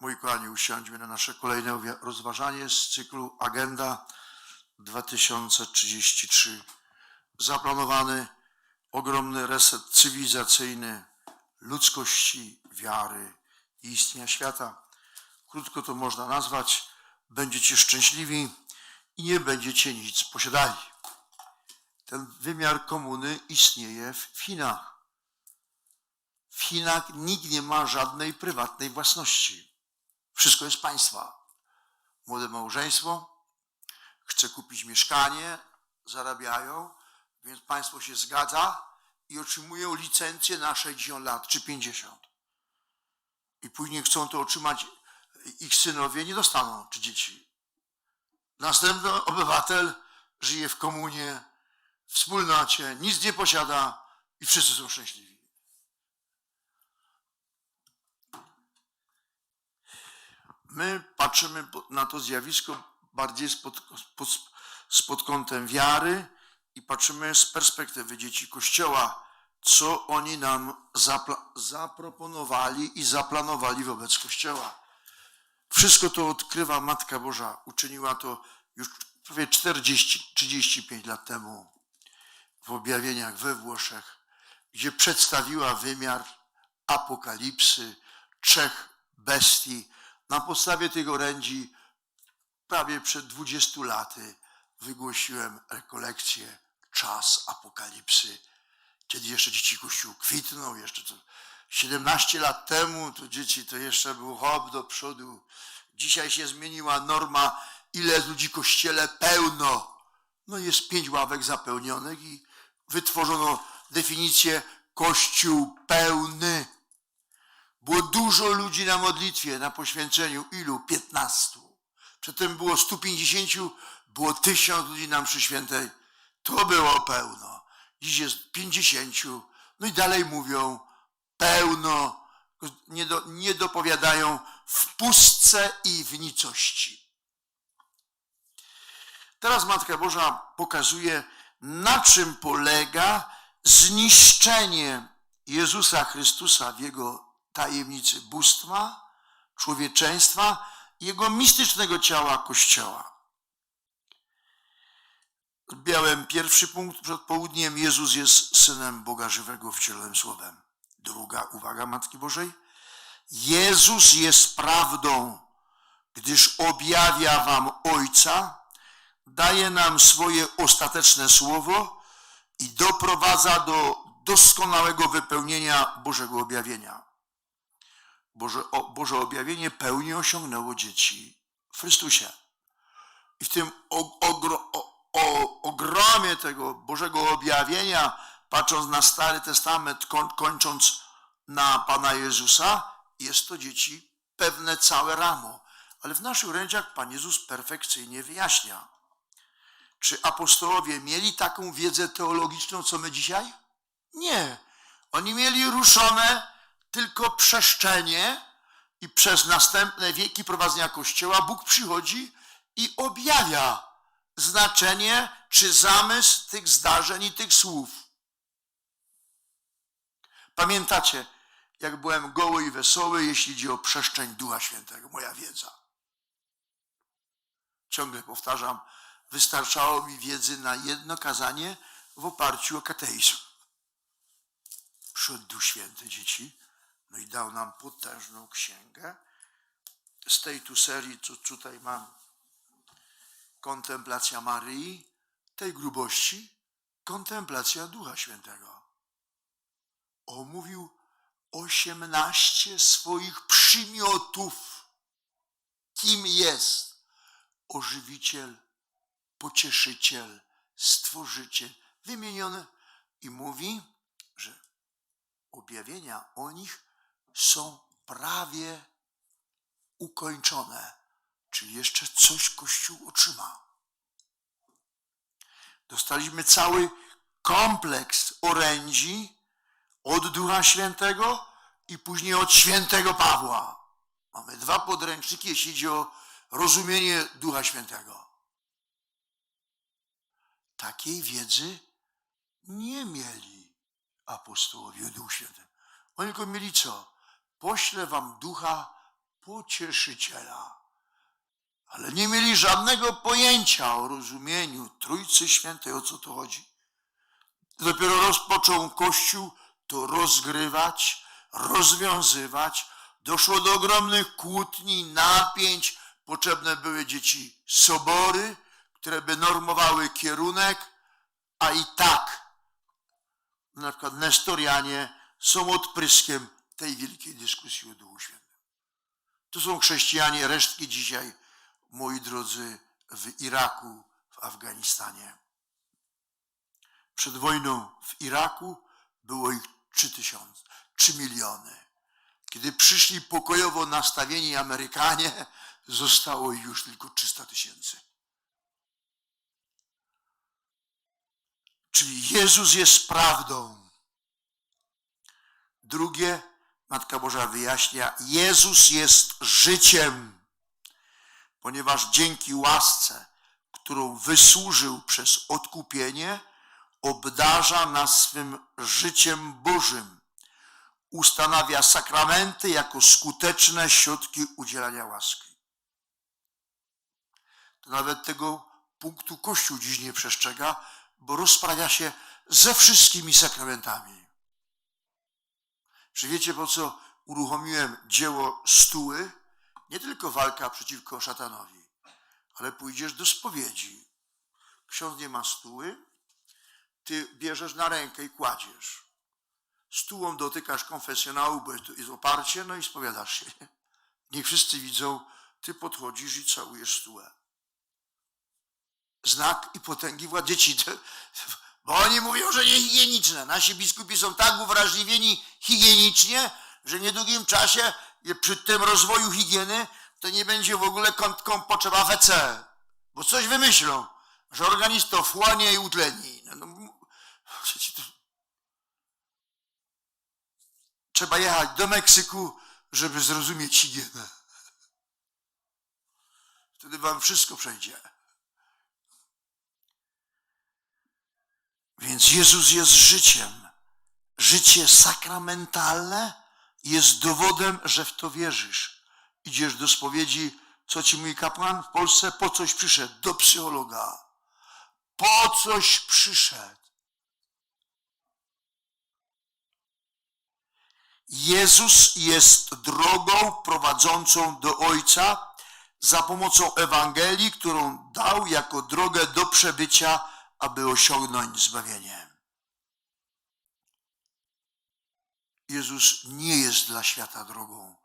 Moi kochani, usiądźmy na nasze kolejne rozważanie z cyklu Agenda 2033. Zaplanowany ogromny reset cywilizacyjny ludzkości, wiary i istnienia świata. Krótko to można nazwać: będziecie szczęśliwi i nie będziecie nic posiadali. Ten wymiar komuny istnieje w Chinach. W Chinach nikt nie ma żadnej prywatnej własności. Wszystko jest państwa. Młode małżeństwo chce kupić mieszkanie, zarabiają, więc państwo się zgadza i otrzymują licencję na 60 lat czy 50. I później chcą to otrzymać ich synowie, nie dostaną, czy dzieci. Następny obywatel żyje w komunie, w wspólnocie, nic nie posiada i wszyscy są szczęśliwi. My patrzymy na to zjawisko bardziej spod, pod, spod kątem wiary i patrzymy z perspektywy dzieci Kościoła, co oni nam zaproponowali i zaplanowali wobec Kościoła. Wszystko to odkrywa Matka Boża. Uczyniła to już prawie 40-35 lat temu w objawieniach we Włoszech, gdzie przedstawiła wymiar apokalipsy, trzech bestii. Na podstawie tych orędzi prawie przed 20 laty wygłosiłem rekolekcję Czas Apokalipsy, kiedy jeszcze dzieci Kościół kwitną, jeszcze to 17 lat temu to dzieci to jeszcze było hop do przodu. Dzisiaj się zmieniła norma, ile ludzi kościele pełno. No jest pięć ławek zapełnionych i wytworzono definicję kościół pełny. Było dużo ludzi na modlitwie, na poświęceniu. Ilu? 15. Przedtem było 150, było 1000 ludzi na mszy świętej. To było pełno. Dziś jest 50. No i dalej mówią pełno. Nie, do, nie dopowiadają w pustce i w nicości. Teraz Matka Boża pokazuje, na czym polega zniszczenie Jezusa Chrystusa w Jego tajemnicy bóstwa, człowieczeństwa, Jego mistycznego ciała Kościoła. Zbiałem pierwszy punkt przed południem. Jezus jest Synem Boga żywego wcielonym Słowem. Druga uwaga Matki Bożej. Jezus jest prawdą, gdyż objawia wam Ojca, daje nam swoje ostateczne słowo i doprowadza do doskonałego wypełnienia Bożego objawienia. Boże, o, Boże objawienie pełni osiągnęło dzieci w Chrystusie. I w tym ogro, o, o, ogromie tego Bożego objawienia, patrząc na Stary Testament, koń, kończąc na Pana Jezusa, jest to dzieci pewne całe ramo. Ale w naszych orędziach Pan Jezus perfekcyjnie wyjaśnia. Czy apostołowie mieli taką wiedzę teologiczną, co my dzisiaj? Nie. Oni mieli ruszone tylko przeszczenie i przez następne wieki prowadzenia Kościoła Bóg przychodzi i objawia znaczenie czy zamysł tych zdarzeń i tych słów. Pamiętacie, jak byłem goły i wesoły, jeśli idzie o przestrzeń Ducha Świętego, moja wiedza. Ciągle powtarzam, wystarczało mi wiedzy na jedno kazanie w oparciu o kateizm. Przyszedł Duch Święty, dzieci, no i dał nam potężną księgę. Z tej tu serii, co tutaj mam, kontemplacja Maryi, tej grubości, kontemplacja Ducha Świętego. Omówił 18 swoich przymiotów. Kim jest ożywiciel, pocieszyciel, stworzyciel, wymieniony i mówi, że objawienia o nich są prawie ukończone, czyli jeszcze coś Kościół otrzyma. Dostaliśmy cały kompleks orędzi od Ducha Świętego i później od Świętego Pawła. Mamy dwa podręczniki, jeśli chodzi o rozumienie Ducha Świętego. Takiej wiedzy nie mieli apostołowie o Duchu Świętym. Oni tylko mieli co? Poślę wam ducha pocieszyciela. Ale nie mieli żadnego pojęcia o rozumieniu Trójcy Świętej, o co to chodzi. Dopiero rozpoczął Kościół to rozgrywać, rozwiązywać. Doszło do ogromnych kłótni, napięć. Potrzebne były dzieci sobory, które by normowały kierunek, a i tak na przykład Nestorianie są odpryskiem tej wielkiej dyskusji o Duchu Świętym. To są chrześcijanie, resztki dzisiaj, moi drodzy, w Iraku, w Afganistanie. Przed wojną w Iraku było ich 3 tysiące, 3 miliony. Kiedy przyszli pokojowo nastawieni Amerykanie, zostało ich już tylko 300 tysięcy. Czyli Jezus jest prawdą. Drugie, Matka Boża wyjaśnia, Jezus jest życiem, ponieważ dzięki łasce, którą wysłużył przez odkupienie, obdarza nas swym życiem Bożym. Ustanawia sakramenty jako skuteczne środki udzielania łaski. To nawet tego punktu Kościół dziś nie przestrzega, bo rozprawia się ze wszystkimi sakramentami. Czy wiecie, po co uruchomiłem dzieło stuły? Nie tylko walka przeciwko szatanowi, ale pójdziesz do spowiedzi. Ksiądz nie ma stuły, ty bierzesz na rękę i kładziesz. Stułą dotykasz konfesjonału, bo jest oparcie, no i spowiadasz się. Niech wszyscy widzą, ty podchodzisz i całujesz stułę. Znak i potęgi władz dzieci. Bo oni mówią, że niehigieniczne. Nasi biskupi są tak uwrażliwieni higienicznie, że w niedługim czasie przy tym rozwoju higieny to nie będzie w ogóle kątką potrzeba WC. Bo coś wymyślą, że organizm to wchłanie i utleni. No, no, Trzeba jechać do Meksyku, żeby zrozumieć higienę. Wtedy wam wszystko przejdzie. Więc Jezus jest życiem. Życie sakramentalne jest dowodem, że w to wierzysz. Idziesz do spowiedzi, co ci mój kapłan w Polsce po coś przyszedł? Do psychologa. Po coś przyszedł. Jezus jest drogą prowadzącą do Ojca za pomocą Ewangelii, którą dał jako drogę do przebycia, aby osiągnąć zbawienie. Jezus nie jest dla świata drogą.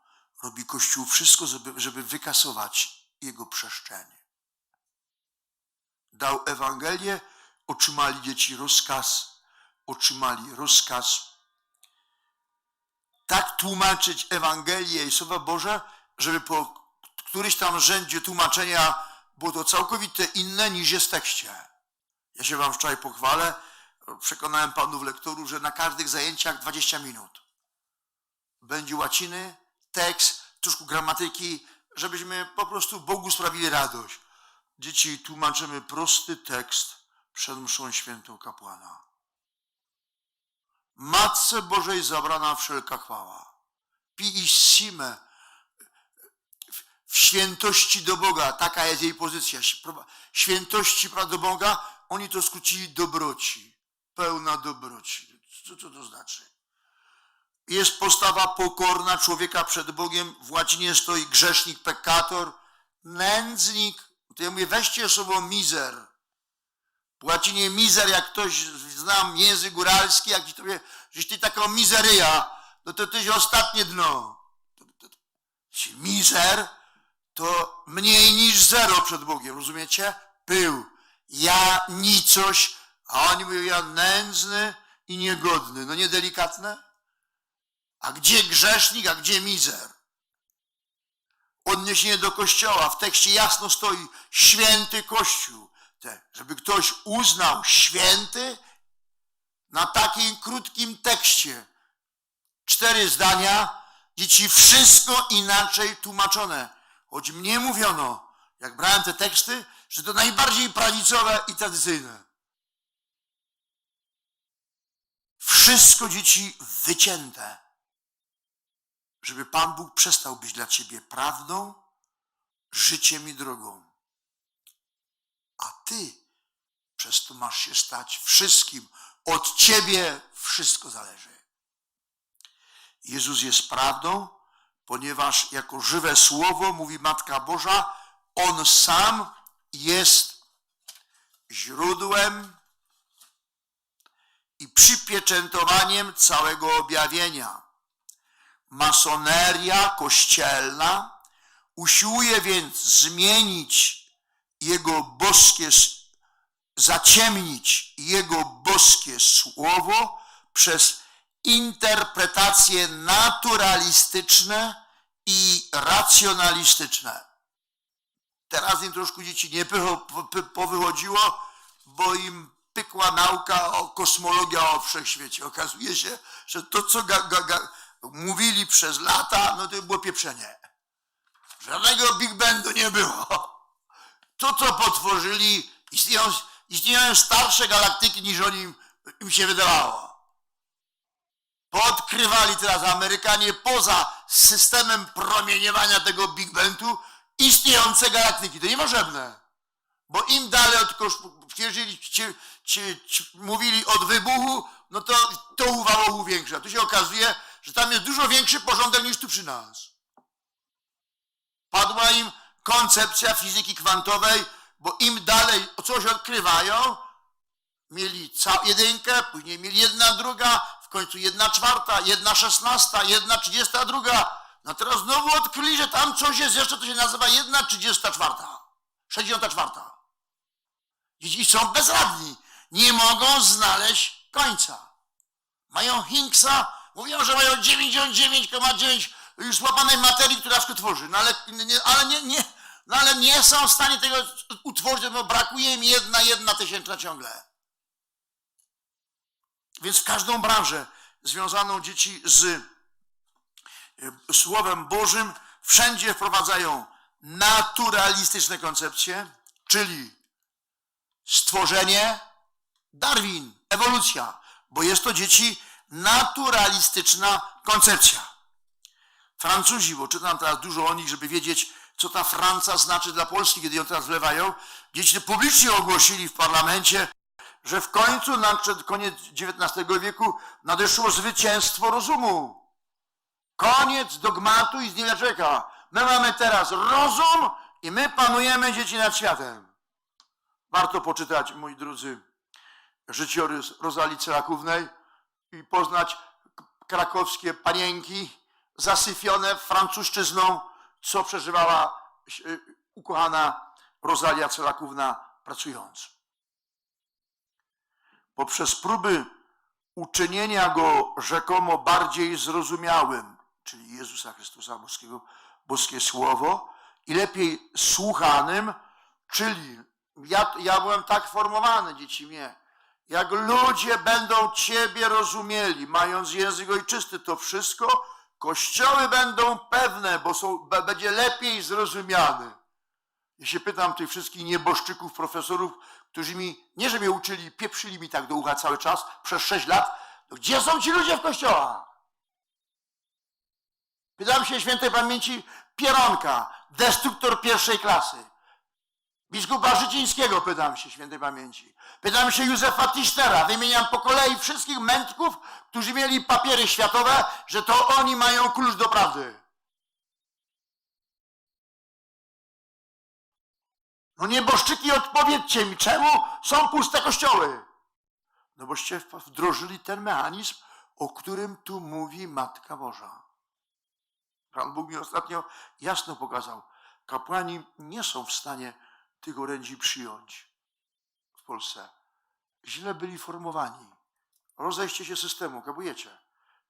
Robi Kościół wszystko, żeby, żeby wykasować jego przestrzenie. Dał Ewangelię, otrzymali dzieci rozkaz, otrzymali rozkaz tak tłumaczyć Ewangelię i Słowa Boże, żeby po któryś tam rzędzie tłumaczenia było to całkowite inne niż jest w tekście. Ja się wam wczoraj pochwalę, przekonałem panów lektorów, że na każdych zajęciach 20 minut. Będzie łaciny, tekst, troszkę gramatyki, żebyśmy po prostu Bogu sprawili radość. Dzieci tłumaczymy prosty tekst przed mszą świętą kapłana. Matce Bożej zabrana wszelka chwała. Piissime w świętości do Boga, taka jest jej pozycja. Świętości do Boga, oni to skrócili dobroci. Pełna dobroci. Co, co to znaczy? Jest postawa pokorna człowieka przed Bogiem. W łacinie stoi grzesznik, pekator, nędznik. To ja mówię, weźcie słowo mizer w łacinie mizer, jak ktoś znam język góralski, jak ci to wie, że ty taką mizeryja, no to tyś ostatnie dno. Mizer to mniej niż zero przed Bogiem, rozumiecie? Pył. Ja nicość, a oni mówią, ja nędzny i niegodny. No niedelikatne? A gdzie grzesznik, a gdzie mizer? Odniesienie do kościoła. W tekście jasno stoi święty kościół te, żeby ktoś uznał święty na takim krótkim tekście. Cztery zdania, dzieci wszystko inaczej tłumaczone. Choć mnie mówiono, jak brałem te teksty, że to najbardziej prawicowe i tradycyjne. Wszystko dzieci wycięte. żeby Pan Bóg przestał być dla ciebie prawdą, życiem i drogą. A ty przez to masz się stać wszystkim. Od ciebie wszystko zależy. Jezus jest prawdą, ponieważ jako żywe słowo, mówi Matka Boża, On sam jest źródłem i przypieczętowaniem całego objawienia. Masoneria kościelna usiłuje więc zmienić jego boskie, zaciemnić jego boskie słowo przez interpretacje naturalistyczne i racjonalistyczne. Teraz im troszkę dzieci nie powychodziło, bo im pykła nauka o kosmologia o wszechświecie. Okazuje się, że to, co ga, ga, ga, mówili przez lata, no to było pieprzenie. Żadnego Big Bandu nie było. To, co potworzyli, istnieją, istnieją starsze galaktyki niż oni im, się wydawało. Podkrywali teraz Amerykanie poza systemem promieniowania tego Big Bandu istniejące galaktyki. To niemożebne. Bo im dalej od jeżeli ci, ci, ci, mówili od wybuchu, no to to uwało był większe. A tu się okazuje, że tam jest dużo większy porządek niż tu przy nas. Padła im koncepcja fizyki kwantowej, bo im dalej coś odkrywają, mieli całą jedynkę, później mieli jedna druga, w końcu jedna czwarta, jedna szesnasta, jedna trzydziesta druga. No teraz znowu odkryli, że tam coś jest jeszcze, to się nazywa jedna trzydziesta czwarta, sześćdziesiąta czwarta. I są bezradni. Nie mogą znaleźć końca. Mają Higgsa, mówią, że mają 99,9 już złapanej materii, która wszystko tworzy. No ale, nie, ale, nie, nie, no ale nie są w stanie tego utworzyć, bo brakuje im jedna, jedna tysięczna ciągle. Więc w każdą branżę związaną dzieci z Słowem Bożym wszędzie wprowadzają naturalistyczne koncepcje, czyli stworzenie, Darwin, ewolucja, bo jest to dzieci naturalistyczna koncepcja. Francuzi, bo czytam teraz dużo o nich, żeby wiedzieć, co ta Franca znaczy dla Polski, kiedy ją teraz wlewają. Dzieci publicznie ogłosili w parlamencie, że w końcu, na koniec XIX wieku, nadeszło zwycięstwo rozumu. Koniec dogmatu i zdjęcia człowieka. My mamy teraz rozum i my panujemy dzieci nad światem. Warto poczytać, moi drodzy, życiorys Rozalii Cerakównej i poznać krakowskie panienki zasyfione francuszczyzną, co przeżywała e, ukochana Rosalia Celakówna pracując. Poprzez próby uczynienia go rzekomo bardziej zrozumiałym, czyli Jezusa Chrystusa Boskiego, boskie Słowo, i lepiej słuchanym, czyli ja, ja byłem tak formowany, dzieci mnie, jak ludzie będą Ciebie rozumieli, mając język ojczysty, to wszystko kościoły będą pewne, bo są, będzie lepiej zrozumiane. Ja się pytam tych wszystkich nieboszczyków, profesorów, którzy mi, nie że mnie uczyli, pieprzyli mi tak do ucha cały czas, przez sześć lat, no gdzie są ci ludzie w kościołach? Pytam się świętej pamięci Pieronka, destruktor pierwszej klasy. Biskupa Życińskiego pytam się świętej pamięci. Pytam się Józefa Tischnera. Wymieniam po kolei wszystkich mędrków, którzy mieli papiery światowe, że to oni mają klucz do prawdy. No nieboszczyki, odpowiedzcie mi, czemu są puste kościoły? No boście wdrożyli ten mechanizm, o którym tu mówi Matka Boża. Pan Bóg mi ostatnio jasno pokazał. Kapłani nie są w stanie tych orędzi przyjąć w Polsce. Źle byli formowani. Rozejście się systemu, kabujecie.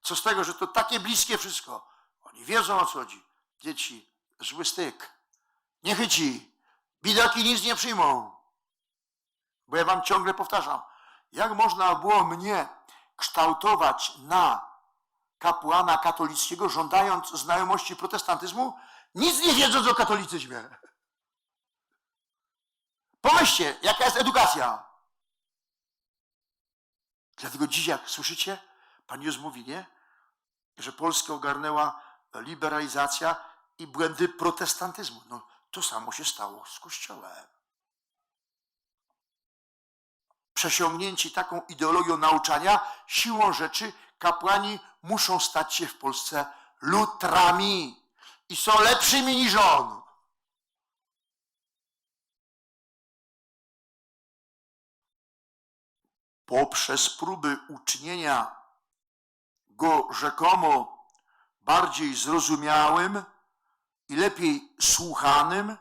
Co z tego, że to takie bliskie wszystko. Oni wiedzą o co chodzi. Dzieci, zły styk. Nie chyci. Bidoki nic nie przyjmą. Bo ja wam ciągle powtarzam, jak można było mnie kształtować na kapłana katolickiego, żądając znajomości protestantyzmu, nic nie wiedząc o katolicyzmie. Pomyślcie, jaka jest edukacja. Dlatego dziś, jak słyszycie, Pan Jezus mówi, nie? Że Polskę ogarnęła liberalizacja i błędy protestantyzmu. No, to samo się stało z Kościołem. Przesiągnięci taką ideologią nauczania, siłą rzeczy kapłani muszą stać się w Polsce lutrami i są lepszymi niż on. Poprzez próby uczynienia go rzekomo bardziej zrozumiałym i lepiej słuchanym,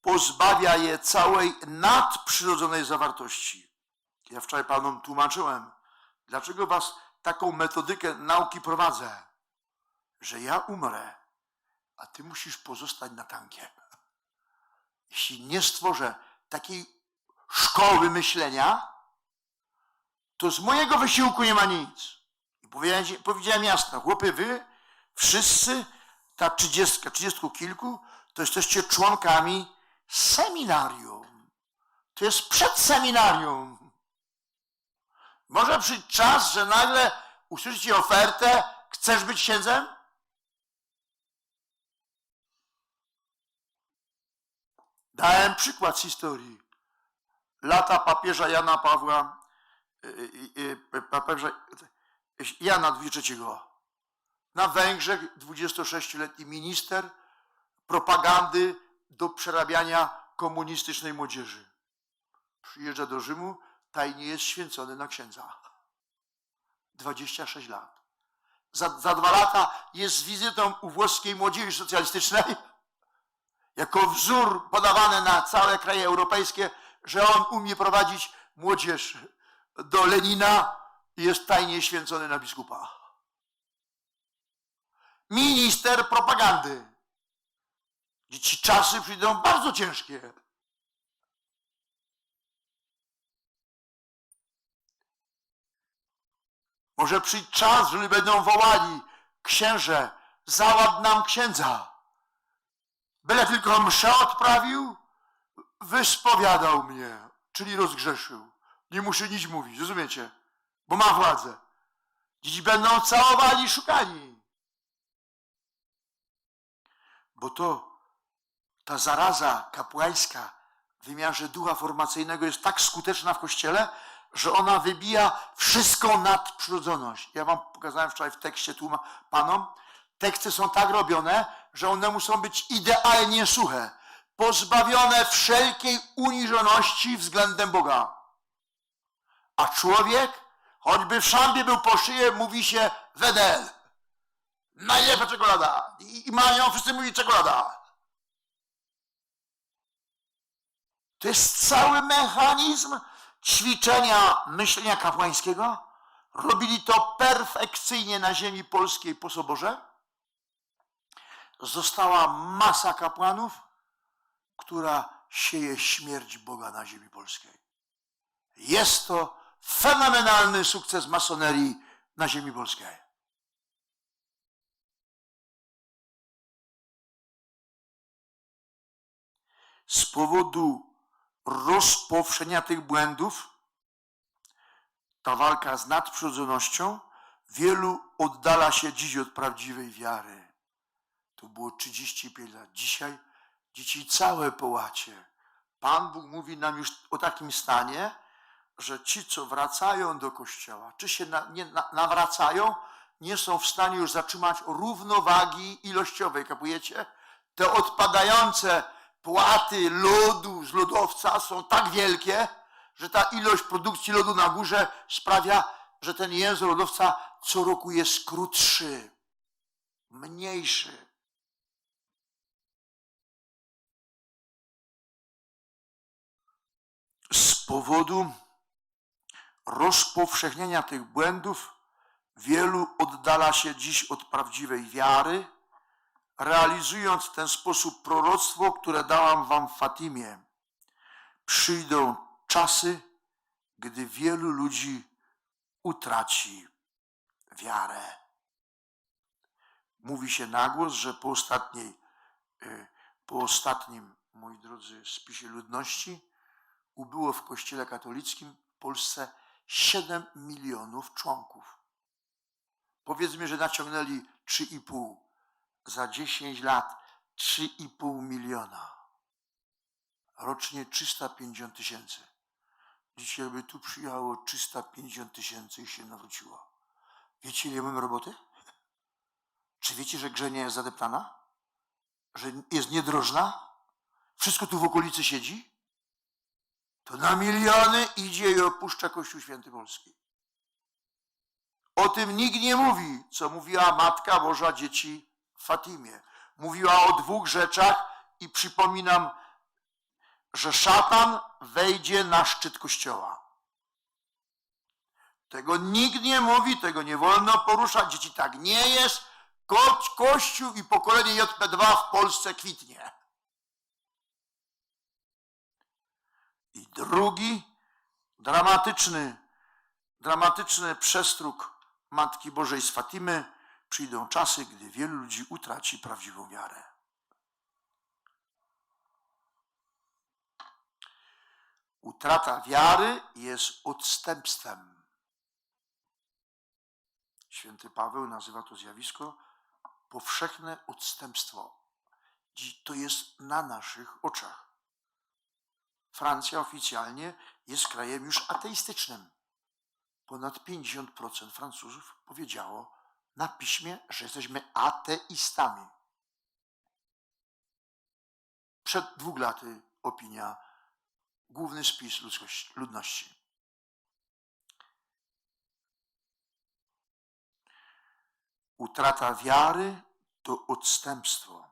pozbawia je całej nadprzyrodzonej zawartości. Ja wczoraj panom tłumaczyłem, dlaczego was taką metodykę nauki prowadzę, że ja umrę, a ty musisz pozostać na tankiem. Jeśli nie stworzę takiej szkoły myślenia, to z mojego wysiłku nie ma nic. I powiedziałem, powiedziałem jasno, chłopy, wy wszyscy, ta trzydziestka, trzydziestku kilku, to jesteście członkami seminarium. To jest przed seminarium. Może przyjść czas, że nagle usłyszycie ofertę, chcesz być księdzem? Dałem przykład z historii. Lata papieża Jana Pawła, y, y, y, papieża Jana III. Na Węgrzech 26-letni minister propagandy do przerabiania komunistycznej młodzieży. Przyjeżdża do Rzymu, tajnie jest święcony na księdza. 26 lat. Za, za dwa lata jest z wizytą u włoskiej młodzieży socjalistycznej, jako wzór podawany na całe kraje europejskie, że on umie prowadzić młodzież do Lenina i jest tajnie święcony na biskupa. Minister propagandy. Ci czasy przyjdą bardzo ciężkie. Może przyjść czas, że będą wołali, księże, załad nam księdza. Byle tylko mszę odprawił, wyspowiadał mnie, czyli rozgrzeszył. Nie muszę nic mówić, rozumiecie? Bo ma władzę. Dzieci będą całowali i szukani. Bo to ta zaraza kapłańska w wymiarze ducha formacyjnego jest tak skuteczna w Kościele, że ona wybija wszystką nadprzyrodzoność. Ja wam pokazałem wczoraj w tekście tłuma panom. Teksty są tak robione, że one muszą być idealnie suche, pozbawione wszelkiej uniżoności względem Boga. A człowiek, choćby w szambie był po szyję, mówi się wedel. Najlepsza czekolada. I, i mają wszyscy mówić czekolada. To jest cały mechanizm ćwiczenia myślenia kapłańskiego. Robili to perfekcyjnie na ziemi polskiej po soborze. Została masa kapłanów, która sieje śmierć Boga na ziemi polskiej. Jest to fenomenalny sukces masonerii na ziemi polskiej. Z powodu rozpowszenia tych błędów, ta walka z nadprzyrodzonością, wielu oddala się dziś od prawdziwej wiary. To było 35 lat. Dzisiaj dzieci całe połacie. Pan Bóg mówi nam już o takim stanie, że ci, co wracają do kościoła, czy się na, nie, na, nawracają, nie są w stanie już zatrzymać równowagi ilościowej. Kapujecie? Te odpadające płaty lodu z lodowca są tak wielkie, że ta ilość produkcji lodu na górze sprawia, że ten język lodowca co roku jest krótszy, mniejszy. Z powodu rozpowszechnienia tych błędów wielu oddala się dziś od prawdziwej wiary realizując w ten sposób proroctwo, które dałam wam w Fatimie. Przyjdą czasy, gdy wielu ludzi utraci wiarę. Mówi się na głos, że po ostatniej, y, po ostatnim, moi drodzy, spisie ludności ubyło w Kościele katolickim w Polsce 7 milionów członków. Powiedzmy, że naciągnęli 3,5 za 10 lat 3,5 miliona. Rocznie 350 tysięcy. Dzisiaj by tu przyjechało 350 tysięcy i się nawróciło. Wiecie, ile mamy roboty? Czy wiecie, że grzenia jest zadeptana? Że jest niedrożna? Wszystko tu w okolicy siedzi? To na miliony idzie i opuszcza Kościół Święty Polski. O tym nikt nie mówi, co mówiła Matka Boża Dzieci w Fatimie. Mówiła o dwóch rzeczach i przypominam, że szatan wejdzie na szczyt Kościoła. Tego nikt nie mówi, tego nie wolno poruszać. Dzieci tak nie jest. Ko Kościół i pokolenie JP2 w Polsce kwitnie. I drugi dramatyczny, dramatyczny przestróg Matki Bożej z Fatimy. Przyjdą czasy, gdy wielu ludzi utraci prawdziwą wiarę. Utrata wiary jest odstępstwem. Święty Paweł nazywa to zjawisko powszechne odstępstwo. Dziś to jest na naszych oczach. Francja oficjalnie jest krajem już ateistycznym. Ponad 50% Francuzów powiedziało na piśmie, że jesteśmy ateistami. Przed dwóch laty opinia, główny spis ludzkości, ludności. Utrata wiary to odstępstwo.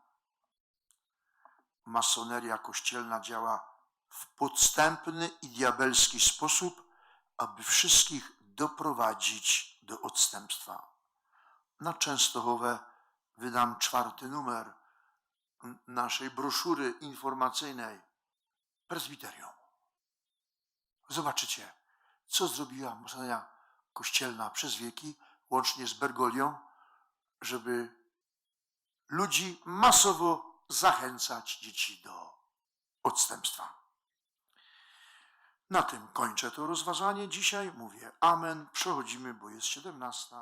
Masoneria kościelna działa w podstępny i diabelski sposób, aby wszystkich doprowadzić do odstępstwa. Na Częstochowę wydam czwarty numer naszej broszury informacyjnej Prezbiterium. Zobaczycie, co zrobiła masoneria kościelna przez wieki, łącznie z Bergolią, żeby ludzi masowo zachęcać dzieci do odstępstwa. Na tym kończę to rozważanie dzisiaj. Mówię amen. Przechodzimy, bo jest 17.